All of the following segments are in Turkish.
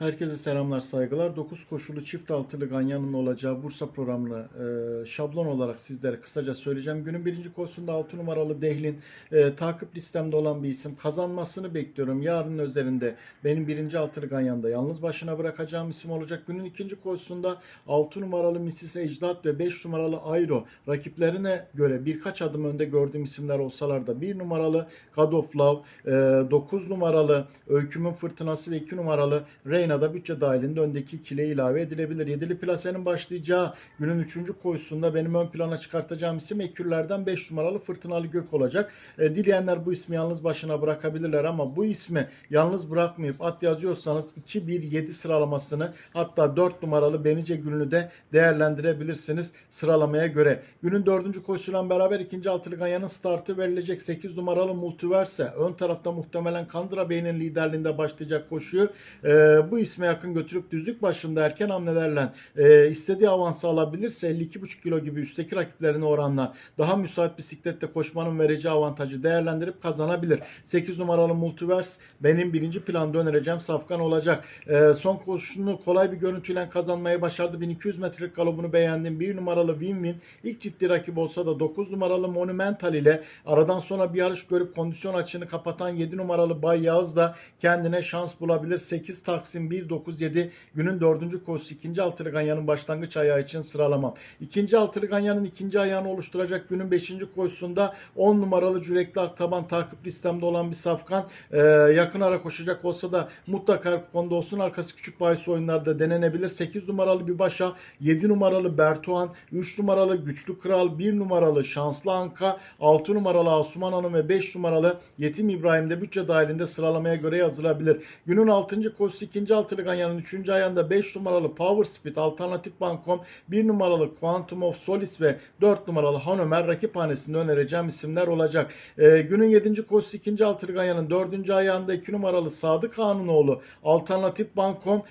Herkese selamlar, saygılar. 9 koşulu çift altılı Ganyan'ın olacağı Bursa programını e, şablon olarak sizlere kısaca söyleyeceğim. Günün birinci koşusunda 6 numaralı Dehlin e, takip listemde olan bir isim. Kazanmasını bekliyorum. Yarın üzerinde benim birinci altılı Ganyan'da yalnız başına bırakacağım isim olacak. Günün ikinci koşusunda 6 numaralı Mrs. Ecdat ve 5 numaralı Ayro rakiplerine göre birkaç adım önde gördüğüm isimler olsalar da 1 numaralı God of Love, e, 9 numaralı Öykümün Fırtınası ve 2 numaralı Reyna'da bütçe dahilinde öndeki ikiliye ilave edilebilir. Yedili plasenin başlayacağı günün 3. koşusunda benim ön plana çıkartacağım isim Ekürler'den 5 numaralı Fırtınalı Gök olacak. E, dileyenler bu ismi yalnız başına bırakabilirler ama bu ismi yalnız bırakmayıp at yazıyorsanız 2-1-7 sıralamasını hatta 4 numaralı Benice Gül'ünü de değerlendirebilirsiniz sıralamaya göre. Günün 4. koşusuyla beraber ikinci altılı Ganyan'ın startı verilecek 8 numaralı Multiverse. Ön tarafta muhtemelen Kandıra Bey'in liderliğinde başlayacak koşuyu e, bu isme yakın götürüp düzlük başında erken hamlelerle e, istediği avansı alabilirse 52,5 kilo gibi üstteki rakiplerine oranla daha müsait bisiklette koşmanın vereceği avantajı değerlendirip kazanabilir. 8 numaralı Multiverse benim birinci planda önereceğim safkan olacak. E, son koşusunu kolay bir görüntüyle kazanmayı başardı. 1200 metrelik galobunu beğendim. 1 numaralı Win Win ilk ciddi rakip olsa da 9 numaralı Monumental ile aradan sonra bir yarış görüp kondisyon açığını kapatan 7 numaralı Bay Yağız da kendine şans bulabilir. 8 Taksim 197 günün 4. koşusu 2. altılı ganyanın başlangıç ayağı için sıralamam. 2. altılı ganyanın ikinci ayağını oluşturacak günün 5. koşusunda 10 numaralı Cürekli Aktaban takip listemde olan bir safkan Ee, yakın ara koşacak olsa da mutlaka konuda olsun arkası küçük bahis oyunlarda denenebilir. 8 numaralı bir başa 7 numaralı Bertuan 3 numaralı Güçlü Kral 1 numaralı Şanslı Anka 6 numaralı Asuman Hanım ve 5 numaralı Yetim İbrahim de bütçe dahilinde sıralamaya göre yazılabilir. Günün 6. koşusu 2. altılı ganyanın 3. ayağında 5 numaralı Power Speed Alternatif Bankom 1 numaralı Quantum of Solace ve 4 numaralı Hanomer rakip hanesinde önereceğim isimler olacak. Ee, günün 7. koşusu 2. altılı ganyanın 4. ayağında 2 numaralı Sadık Hanunoğlu Alternatif Bankom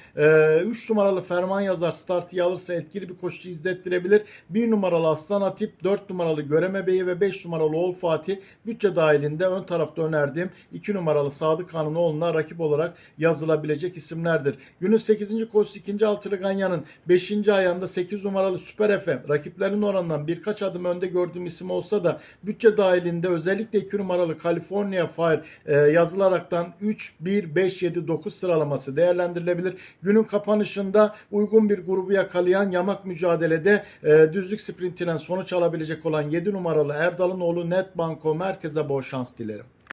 3 numaralı Ferman Yazar startı alırsa etkili bir koşucu izlettirebilir. 1 numaralı Aslan Atip 4 numaralı Göreme Bey'i ve 5 numaralı Ol Fatih bütçe dahilinde ön tarafta önerdiğim 2 numaralı Sadık Hanunoğlu'na rakip olarak yazılabilecek isimlerdir. Günün 8. koşusu 2. altılı Ganyan'ın 5. ayağında 8 numaralı Süper FM rakiplerin oranından birkaç adım önde gördüğüm isim olsa da bütçe dahilinde özellikle 2 numaralı California Fire e, yazılaraktan 3, 1, 5, 7, 9 sıralaması değerlendirilebilir. Günün kapanışında uygun bir grubu yakalayan yamak mücadelede e, düzlük sprintiyle sonuç alabilecek olan 7 numaralı Erdal'ın oğlu Net Banko merkeze bol şans dilerim.